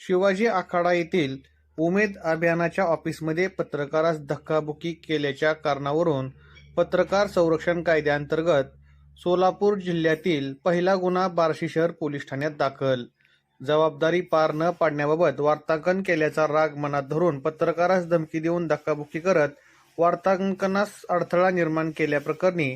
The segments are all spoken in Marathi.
शिवाजी आखाडा येथील उमेद अभियानाच्या ऑफिसमध्ये पत्रकारास धक्काबुक्की केल्याच्या कारणावरून पत्रकार संरक्षण कायद्याअंतर्गत सोलापूर जिल्ह्यातील पहिला गुन्हा बार्शी शहर पोलीस ठाण्यात दाखल. जबाबदारी पार न पाडण्याबाबत वार्तांकन केल्याचा राग मनात धरून पत्रकारास धमकी देऊन धक्काबुक्की करत वार्तांकनास अडथळा निर्माण केल्याप्रकरणी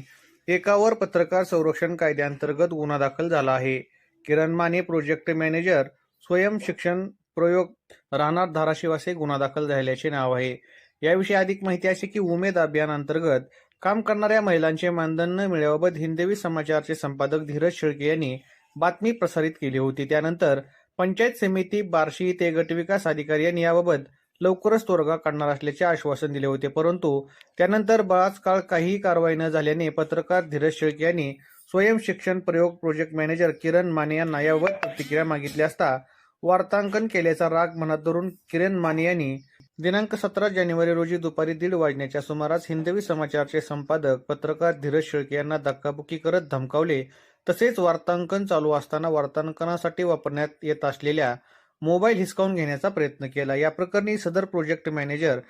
एकावर पत्रकार संरक्षण कायद्याअंतर्गत गुन्हा दाखल झाला आहे. किरण माने प्रोजेक्ट मॅनेजर स्वयं शिक्षण प्रयोग राहणार धाराशिव असे गुन्हा दाखल झाल्याचे नाव आहे. याविषयी अधिक माहिती अशी की उमेद अभियान अंतर्गत काम करणाऱ्या महिलांचे मानधन न मिळाबाबत हिंदवी समाचारचे संपादक धीरज शेळके यांनी बातमी प्रसारित केली होती. त्यानंतर पंचायत समिती बार्शी ते गटविकास अधिकारी यांनी याबाबत लवकरच तोडगा काढणार असल्याचे आश्वासन दिले होते. परंतु त्यानंतर बराच काळ काहीही कारवाई न झाल्याने पत्रकार धीरज शेळके यांनी स्वयं शिक्षण प्रयोग प्रोजेक्ट मॅनेजर किरण माने यांना याबाबत प्रतिक्रिया मागितली असता वार्तांकन केल्याचा राग मनात धरून किरण माने यांनी दिनांक सतरा जानेवारी रोजी दुपारी दीड वाजण्याच्या सुमारास हिंदवी समाचारचे संपादक पत्रकार धीरज शेळके यांना धक्काबुक्की करत धमकावले. तसेच वार्तांकन चालू असताना वार्तांकनासाठी वापरण्यात येत असलेल्या मोबाईल हिसकावून घेण्याचा प्रयत्न केला. या प्रकरणी सदर प्रोजेक्ट मॅनेजर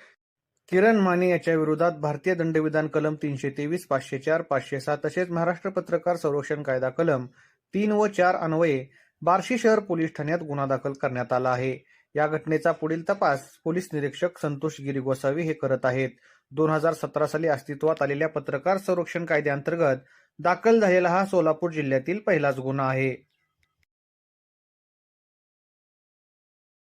किरण माने याच्या विरोधात भारतीय दंडविधान कलम तीनशे तेवीस पाचशे चार पाचशे सात तसेच महाराष्ट्र पत्रकार संरक्षण कायदा कलम तीन व चार अन्वये बार्शी शहर पोलीस ठाण्यात गुन्हा दाखल करण्यात आला आहे. या घटनेचा पुढील तपास पोलीस निरीक्षक संतोष गिरी गोसावी हे करत आहेत. दोन हजार सतरा साली अस्तित्वात आलेल्या पत्रकार संरक्षण कायद्याअंतर्गत दाखल झालेला हा सोलापूर जिल्ह्यातील पहिलाच गुन्हा आहे.